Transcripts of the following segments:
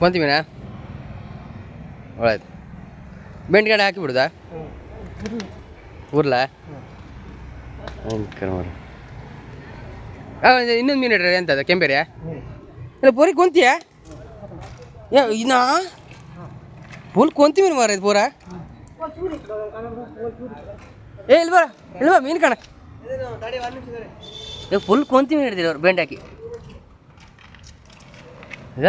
ಕೊಂತಿ ಮೀನಾ ಒಳ್ಳೆಯದು ಬೆಂಡ್ಗಡೆ ಹಾಕಿ ಬಿಡುದಾ ಉರ್ಲಾ ಭಯಂಕರ ಮರ ಇನ್ನೊಂದು ಮೀನು ಇಡ್ರಿ ಎಂತದ ಕೆಂಪೇರಿಯಾ ಇಲ್ಲ ಪೂರಿ ಕೊಂತಿಯಾ ಯಾ ಇನ್ನ ಫುಲ್ ಕೊಂತಿ ಮೀನು ಮಾರ ಇದು ಪೂರ ಏ ಇಲ್ವಾ ಇಲ್ವಾ ಮೀನು ಕಾಣ ಫುಲ್ ಕೊಂತಿ ಮೀನು ಹಿಡಿದಿಲ್ಲ ಅವ್ರು ಬೆಂಡ್ ಹಾಕಿ ಈಗ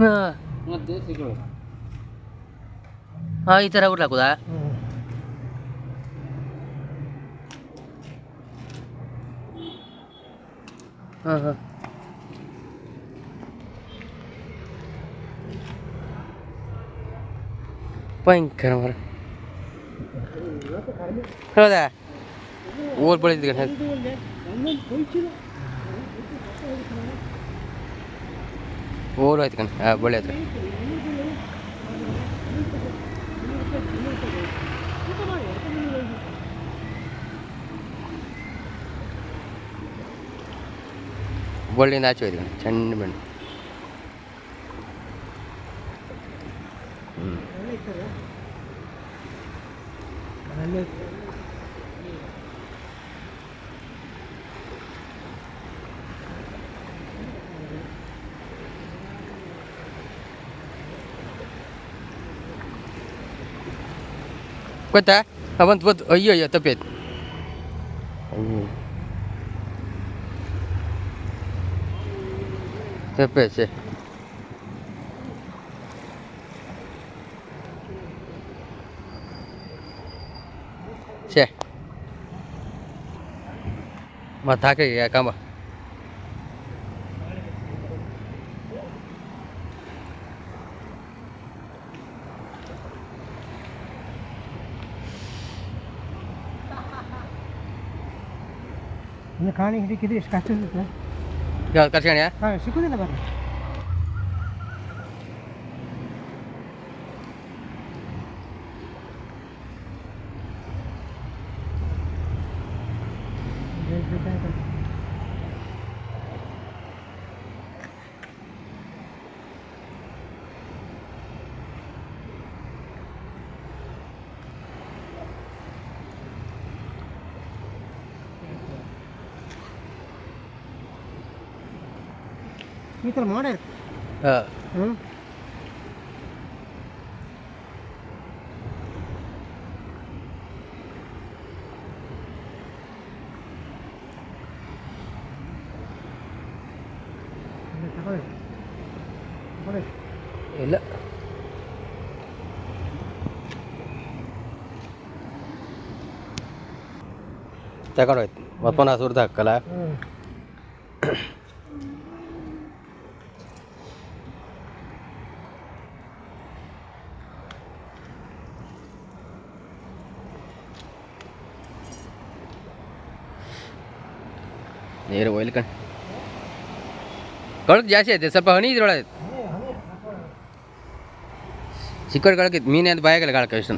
ಹಾಂ. ಈ ಥರ ಊರ್ಲಿ ಹಾಕೋದಾ ಹಾಂ ಹಾಂ. ಭಯಂಕರ ಮರ. ಹೌದಾ? ಊರ್ ಬೆಳೆದಿದ್ದ ಓರು ಆಯ್ತು ಕಣ. ಹಾಂ ಬಳ್ಳಿ ಹತ್ರ. ಬಳ್ಳಿಯಿಂದ ಆಚೆ ಹೋಯ್ತು ಕಣ ಸಣ್ಣ ಬೆಣ್ಣು. ಹ್ಞೂ Quanta? Avant vod ayyo ya tapet. Tapet se. Se. Mà thả cái cái cam à. ಇನ್ನು ಕಾಣಿ ಹಿಡಿಕಿದ್ರೆ ಎಷ್ಟು ಕಷ್ಟ ಇರುತ್ತೆ ಯಾವ್ದು ಕರ್ಸ್ಕೊಂಡ್ಯಾ ಹಾಂ ಸಿಕ್ಕುದಿಲ್ಲ ಬರ್ರಿ ಈ ಥರ ಮಾಡೇ ಹಾಂ ಹ್ಞೂ ತಗೊಳ್ಳಿ ತಗೊಳ್ಳಿ ಇಲ್ಲ ತಗೊಂಡೋಯ್ತು ಮತ್ತೆ ಪುನಃ ಸುರಿದು ಹಾಕಲ್ಲ ನೀರು ಒಯ್ಲಿ ಕಣ್. ಕಳಕ್ ಜಾಸ್ತಿ ಐತೆ ಸ್ವಲ್ಪ ಹನಿ ಇದ್ರೊಳಗೆ ಸಿಕ್ಕೋರು ಕಳಕಿತ್ತು ಮೀನು ಅಂತ ಬಾಯಾಗಲ್ಲ ಕಳಕ ಇಷ್ಟು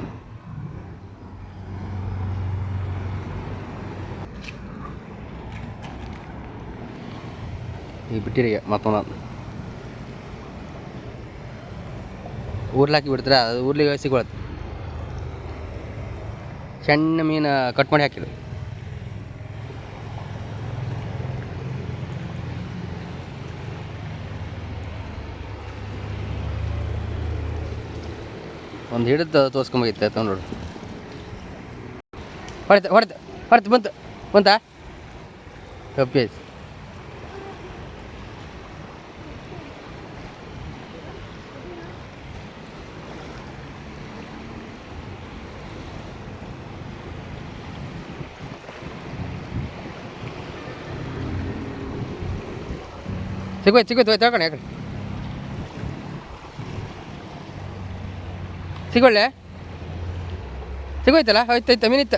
ಈಗ ಬಿಟ್ಟಿರಿ ಮತ್ತೊಂದು ಊರ್ಲಾಕಿ ಬಿಡ್ತಾರೆ? ಅದು ಊರ್ಲಿಗೆ ಸಿಗೊಳತ್ತೆ ಸಣ್ಣ ಮೀನು ಕಟ್ ಮಾಡಿ ಹಾಕಿದ್ರು. ಒಂದು ಹಿಡಿದು ತೋರಿಸ್ಕೊಂಬೈತೆ ತೊಗೊಂಡು ಹೊಡೆತ ಹೊಡೆತ ಹೊಡೆತ ಬಂತು, ಬಂತಾ? ತಪ್ಪಿ ಆಯ್ತು. ಸಿಗೋಯ್ತು ಸಿಗೋಯ್ತು ಹೋಯ್ತು ಹಾಕೋಣ ಯಾಕಡೆ ಸಿಗೊಳ್ಳೆ? ಸಿಗೋಯ್ತಲ್ಲ? ಹೋಯ್ತಾಯ್ತಾ ಮೀನಿತ್ತ.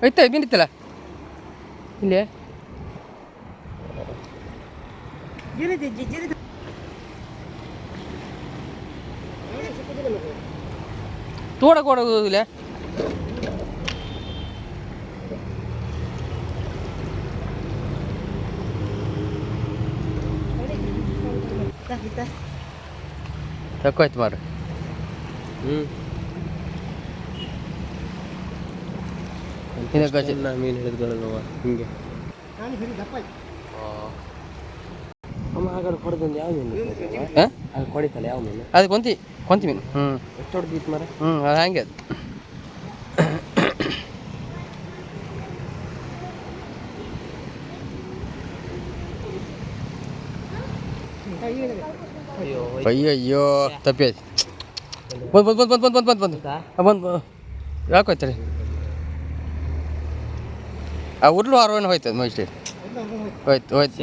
ಹೋಯ್ತಾ ಮೀನಿತ್ತಲ್ಲ? ಇಲ್ಲೇ? ತೋಡಕ್ಕೆ ಓಡೋದಿಲ್ಲ ತಕ್ಕೋಯ್ತು ಮಾರು ಹ್ಞೂ ಮೀನು ಹಿಡಿದುಕೊಳ್ಳಲ್ವ ಹಿಂಗೆ. ಅಮ್ಮ ಹಾಗಾದ್ರೆ ಹೊಡೆದೊಂದು ಯಾವ ಮೀನು ಹಾಂ? ಅದು ಹೊಡಿತಲ್ಲ ಯಾವ ಮೀನು? ಅದು ಕೊಂತಿ ಕೊಂತಿ ಮೀನು. ಹ್ಞೂ ಎಷ್ಟು ಹೊಡೆದಿತ್ತು ಮರ? ಹ್ಞೂ ಅದು ಹಂಗೆ ಅದು? ಅಯ್ಯೋ ಅಯ್ಯೋ. ತಪ್ಪಿ ಬಂದು ಬಂದು ಬಂದು ಬಂದು ಬಂದು ಬಂದು ಬಂದು ಯಾಕೆ ಹೋಯ್ತಾರೆ ಆ ಉರ್ಲು ಆರೋನ ಹೋಯ್ತದ ಹೋಯ್ತು ಹೋಯ್ತು ಆಯ್ತು.